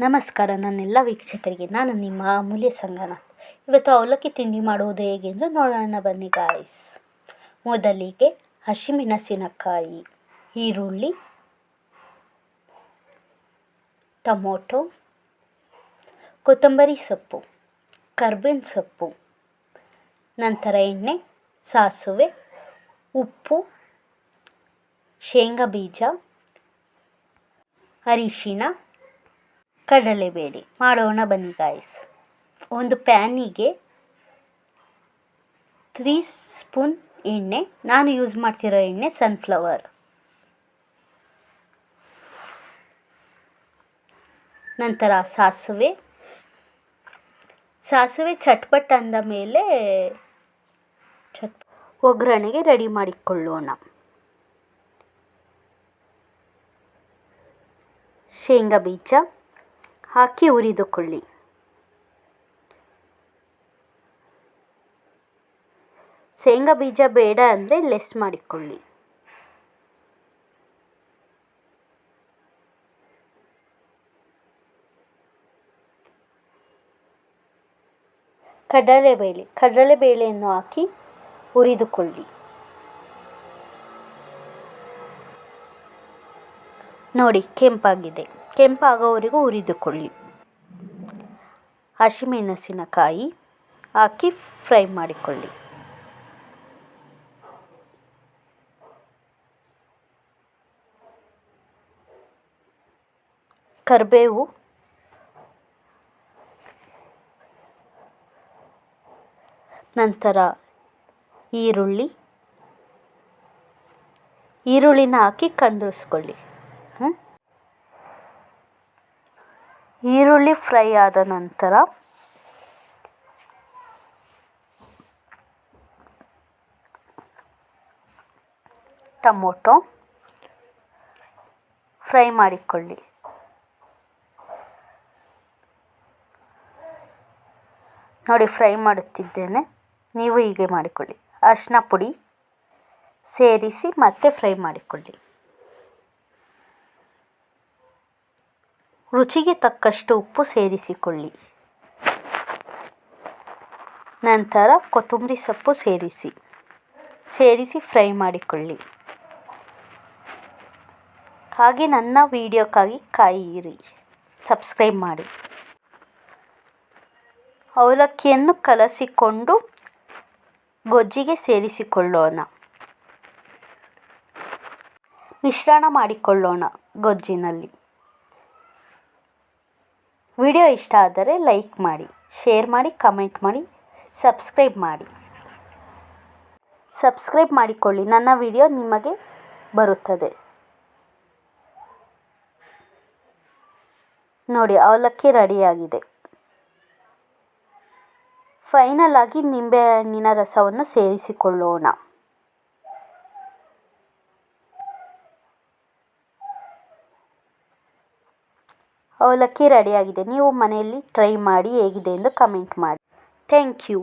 ನಮಸ್ಕಾರ ನನ್ನೆಲ್ಲ ವೀಕ್ಷಕರಿಗೆ. ನಾನು ನಿಮ್ಮ ಅಮೂಲ್ಯ ಸಂಗನಾಥ್. ಇವತ್ತು ಅವಲಕ್ಕಿ ತಿಂಡಿ ಮಾಡುವುದು ಹೇಗೆ ಎಂದು ನೋಡೋಣ ಬನ್ನಿ ಗಾಯ್ಸ್ ಮೊದಲಿಗೆ ಹಸಿಮೆಣಸಿನಕಾಯಿ ಈರುಳ್ಳಿ, ಟೊಮೊಟೊ, ಕೊತ್ತಂಬರಿ ಸೊಪ್ಪು, ಕರ್ಬೇವಿನ ಸೊಪ್ಪು, ನಂತರ ಎಣ್ಣೆ, ಸಾಸಿವೆ, ಉಪ್ಪು, ಶೇಂಗಾ ಬೀಜ, ಅರಿಶಿಣ ಕಡಲೆಬೇಳೆ ಮಾಡೋಣ ಬನ್ನಿ ಗಾಯ್ಸ್ ಒಂದು ಪ್ಯಾನಿಗೆ ತ್ರೀ ಸ್ಪೂನ್ ಎಣ್ಣೆ. ನಾನು ಯೂಸ್ ಮಾಡ್ತಿರೋ ಎಣ್ಣೆ ಸನ್ಫ್ಲವರ್ ನಂತರ ಸಾಸಿವೆ. ಸಾಸಿವೆ ಚಟ್ಪಟ್ ಅಂದ ಮೇಲೆ ಚಟ್ ಒಗ್ಗರಣೆಗೆ ರೆಡಿ ಮಾಡಿಕೊಳ್ಳೋಣ. ಶೇಂಗಾ ಬೀಜ. ಹಾಕಿ ಹುರಿದುಕೊಳ್ಳಿ ಶೇಂಗಾ ಬೀಜ ಬೇಡ ಅಂದರೆ ಲೆಸ್ ಮಾಡಿಕೊಳ್ಳಿ. ಕಡಲೆಬೇಳೆ ಕಡಲೆಬೇಳೆಯನ್ನು ಹಾಕಿ ಹುರಿದುಕೊಳ್ಳಿ ನೋಡಿ ಕೆಂಪಾಗಿದೆ. ಕೆಂಪಾಗೋವರೆಗೂ ಹುರಿದುಕೊಳ್ಳಿ. ಹಸಿಮೆಣಸಿನಕಾಯಿ ಹಾಕಿ ಫ್ರೈ ಮಾಡಿಕೊಳ್ಳಿ. ಕರಿಬೇವು ನಂತರ ಈರುಳ್ಳಿ. ಈರುಳ್ಳಿನ ಹಾಕಿ ಕಂದಿಸ್ಕೊಳ್ಳಿ ಈರುಳ್ಳಿ ಫ್ರೈ ಆದ ನಂತರ ಟೊಮೊಟೊ ಫ್ರೈ ಮಾಡಿಕೊಳ್ಳಿ. ನೋಡಿ ಫ್ರೈ ಮಾಡುತ್ತಿದ್ದೇನೆ. ನೀವು ಹೀಗೆ ಮಾಡಿಕೊಳ್ಳಿ. ಅರಿಶಿನ ಪುಡಿ ಸೇರಿಸಿ ಮತ್ತೆ ಫ್ರೈ ಮಾಡಿಕೊಳ್ಳಿ. ರುಚಿಗೆ ತಕ್ಕಷ್ಟು ಉಪ್ಪು ಸೇರಿಸಿಕೊಳ್ಳಿ. ನಂತರ ಕೊತ್ತಂಬರಿ ಸೊಪ್ಪು ಸೇರಿಸಿ. ಸೇರಿಸಿ ಫ್ರೈ ಮಾಡಿಕೊಳ್ಳಿ. ಹಾಗೆ ನನ್ನ ವೀಡಿಯೋಕ್ಕಾಗಿ ಕಾಯಿರಿ. ಸಬ್ಸ್ಕ್ರೈಬ್ ಮಾಡಿ. ಅವಲಕ್ಕಿಯನ್ನು ಕಲಸಿಕೊಂಡು ಗೊಜ್ಜಿಗೆ ಸೇರಿಸಿಕೊಳ್ಳೋಣ. ಮಿಶ್ರಣ ಮಾಡಿಕೊಳ್ಳೋಣ ಗೊಜ್ಜಿನಲ್ಲಿ. ವಿಡಿಯೋ ಇಷ್ಟ ಆದರೆ ಲೈಕ್ ಮಾಡಿ, ಶೇರ್ ಮಾಡಿ, ಕಮೆಂಟ್ ಮಾಡಿ, ಸಬ್ಸ್ಕ್ರೈಬ್ ಮಾಡಿ. ಸಬ್ಸ್ಕ್ರೈಬ್ ಮಾಡಿಕೊಳ್ಳಿ, ನನ್ನ ವಿಡಿಯೋ ನಿಮಗೆ ಬರುತ್ತದೆ. ನೋಡಿ, ಅವಲಕ್ಕಿ ರೆಡಿಯಾಗಿದೆ. ಫೈನಲ್ ಆಗಿ ನಿಂಬೆಹಣ್ಣಿನ ರಸವನ್ನು ಸೇರಿಸಿಕೊಳ್ಳೋಣ. ಅವಲಕ್ಕಿ ರೆಡಿಯಾಗಿದೆ. ನೀವು ಮನೆಯಲ್ಲಿ ಟ್ರೈ ಮಾಡಿ ಹೇಗಿದೆ ಎಂದು ಕಮೆಂಟ್ ಮಾಡಿ. Thank you